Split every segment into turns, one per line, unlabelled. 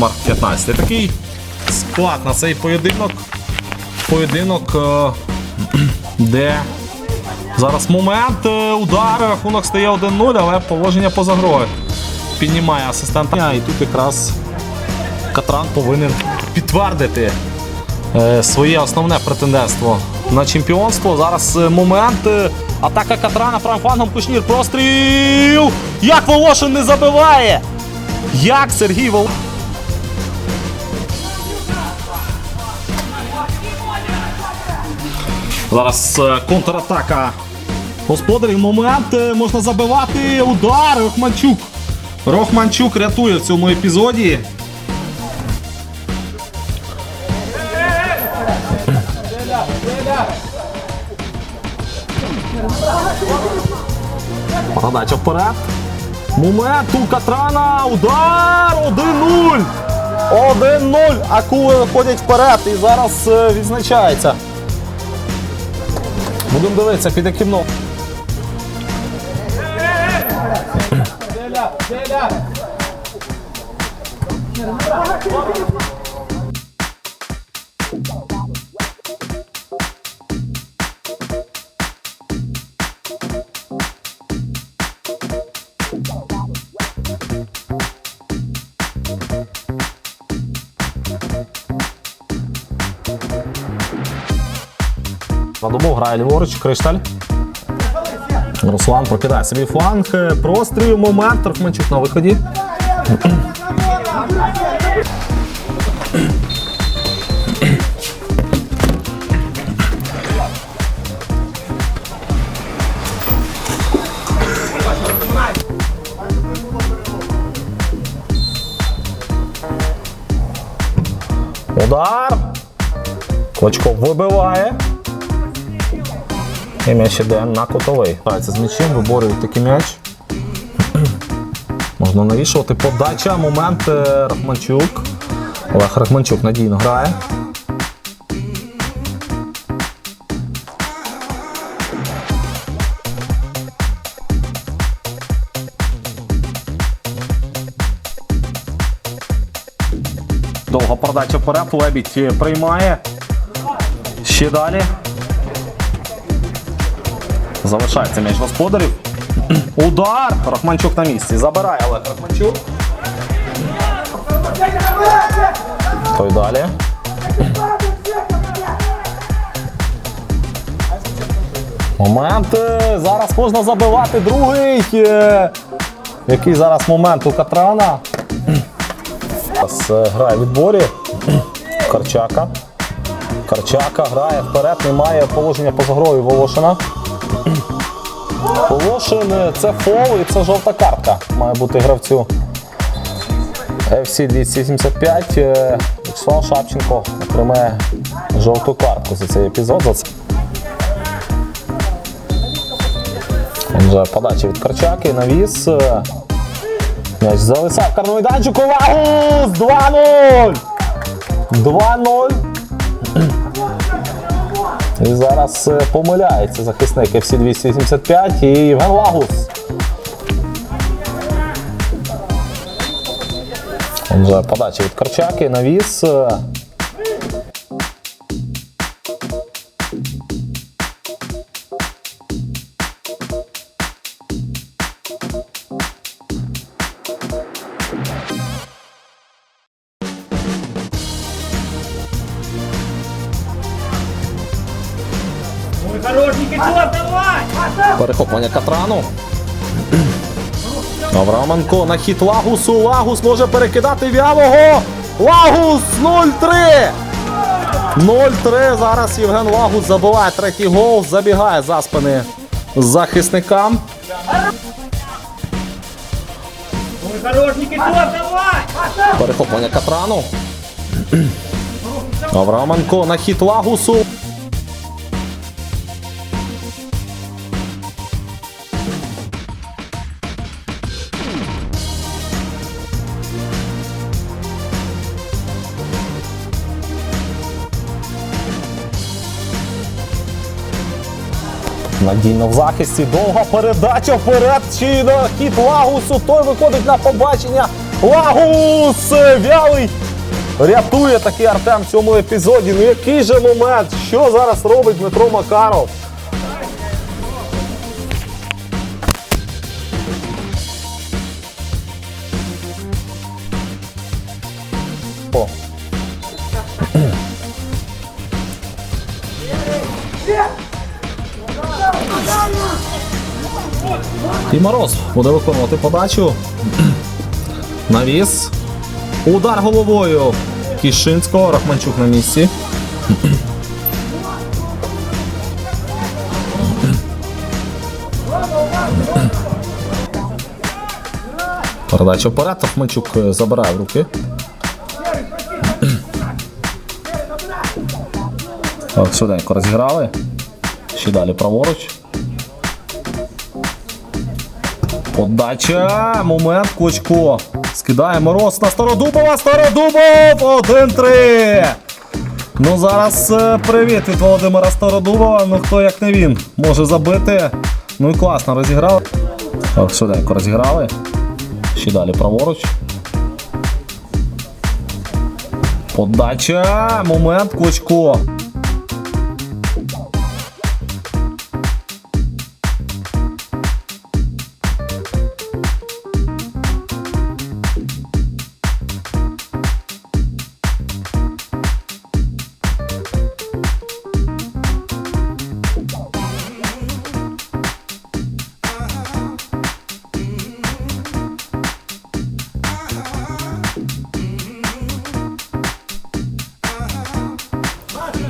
Номер 15. Такий склад на цей поєдинок. Поєдинок, е, де зараз момент е, удар, рахунок стає 1-0, але положення поза грою. Піднімає асистент. І тут якраз Катран повинен підтвердити е, своє основне претендентство на чемпіонство. Зараз момент. Атака Катрана правим флангом Кушнір. Простріл! Як Волошин не забиває! Як Сергій Волошин? Зараз е, контратака господарів. Момент е, можна забивати. Удар. Рохманчук. Рохманчук рятує в цьому епізоді. Передача вперед. Момент у Катрана. Удар! 1-0. 1-0. Акули виходять вперед і зараз е, відзначається. Будемо дивитися, піде кімно. Деля! номером. На дому грає ліворуч, Кришталь. Руслан прокидає собі фланг. Простріл, момент. Рахманчук на виході. Удар. Клочков вибиває. І м'яч іде на кутовий. Грається з м'ячем, виборюють такий м'яч. Можна навішувати. Подача, момент е, Рахманчук. Олег Рахманчук надійно грає. Довга передача вперед. Лебідь е, приймає. Ще далі. Залишається м'яч господарів. Удар! Рахманчук на місці. Забирає Олег Рахманчук. Той далі. Момент. Зараз можна забивати другий. Який зараз момент у Катрана. Зараз е, грає в відборі. Карчака. Карчака грає вперед, немає положення поза грою Волошина. Волошин це фол і це жовта картка. Має бути гравцю. FC 275 е, Вячеслав Шапченко отримає жовту картку за цей епізод. За це. Отже, подача від Карчаки, навіс. е, М'яч залисав кармайданчику. Лагус! 2-0! 2-0. І зараз е, помиляється захисник FC 285 і Євген Лагус. Отже, подача від Карчаки, навіс. Перехоплення Катрану. Авраменко на хід Лагусу. Лагус може перекидати вялого. Лагус 0-3. 0-3. Зараз Євген Лагус забиває третій гол. Забігає за спини захисникам. Перехоплення Катрану. Авраменко на хід Лагусу. Надійно в захисті. Довга передача вперед. Чи на хід Лагусу. Той виходить на побачення. Лагус! Вялий! Рятує такий Артем в цьому епізоді. Ну який же момент? Що зараз робить Дмитро Макаров? І Мороз буде виконувати подачу. Навіс. Удар головою Кішинського. Рахманчук на місці. Передача вперед. Рахманчук е, забирає в руки. Так, швиденько розіграли. Ще далі праворуч. Подача. Момент Кочко. Скидає мороз на Стародубова. Стародубов! 1-3. Ну зараз е, привіт від Володимира Стародубова. Ну хто як не він може забити. Ну і класно розіграли. Так, швиденько розіграли. Ще далі праворуч. Подача. Момент Кочко.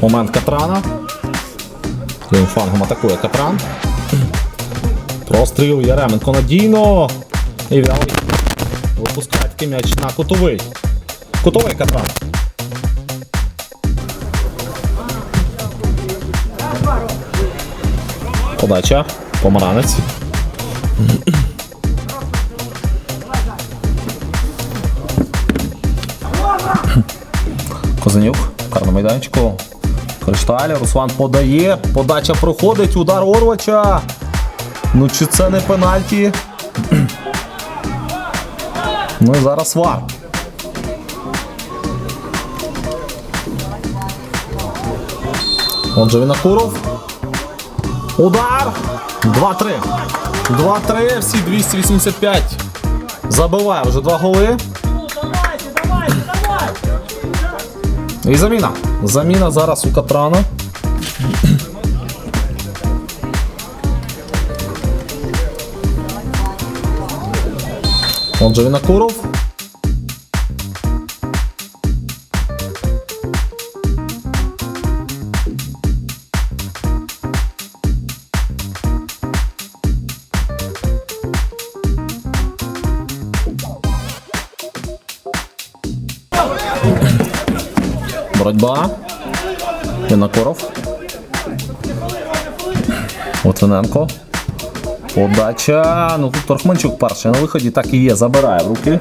Момент Катрана. Лівим флангом атакує Катран. Простріл Яременко надійно. І вялий. Випускає м'яч на кутовий. Кутовий Катран. Подача. Помаранець. Козанюк, карна майданчику. Кришталь, Руслан подає, подача проходить, удар Орвача. Ну чи це не пенальті? ну і зараз вар. Отже, Вінокуров. Удар. 2-3. 2-3, всі 285. Забиває вже два голи. І заміна. Заміна зараз у Катрана. Отже, Вінокуров. Боротьба. Вінокуров. Литвиненко. Подача. Ну тут Торхманчук перший на виході так і є. Забирає в руки.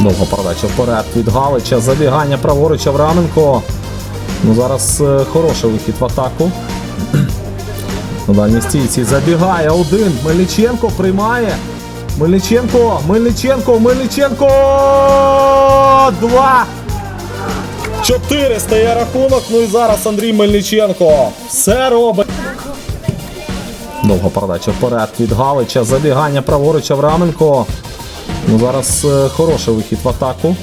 Довга передача вперед від Галича. Забігання праворуч Авраменко. Ну зараз е, хороший вихід в атаку. На дальній стійці забігає один. Мельниченко приймає. Мельниченко, Мельниченко, Мельниченко! Два! Чотири стає рахунок. Ну і зараз Андрій Мельниченко. Все робить. Довга передача вперед від Галича. Забігання праворуч Авраменко. Ну зараз е, хороший вихід в атаку.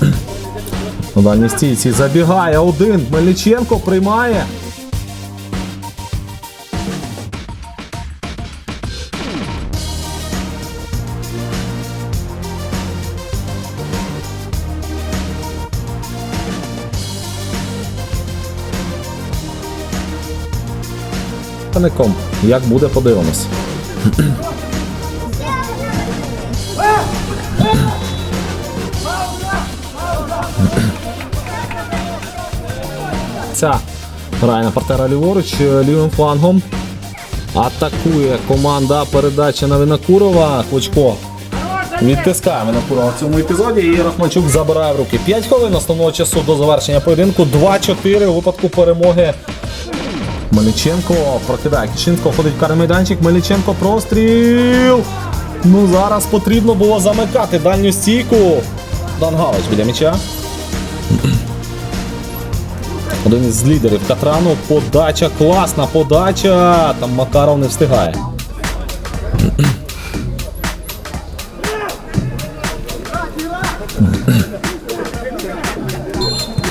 На дальній стійці забігає один. Мельниченко приймає. Ником. Як буде, подивимось. Ця грає партера ліворуч е, лівим флангом. Атакує команда передача на Винокурова. Клочко відтискає Винокурова в цьому епізоді і Рахманчук забирає в руки. 5 хвилин основного часу до завершення поєдинку. 2-4 у випадку перемоги Мельниченко прокидає Кишенко, ходить в карний майданчик. Мельниченко простріл. Ну зараз потрібно було замикати дальню стійку. Дангалич біля м'яча. Один із лідерів Катрану. Подача класна подача. Там Макаров не встигає.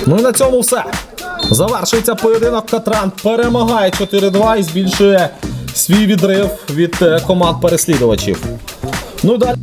Ну і на цьому все. Завершується поєдинок. Катран перемагає 4-2 і збільшує свій відрив від е, команд переслідувачів. Ну далі.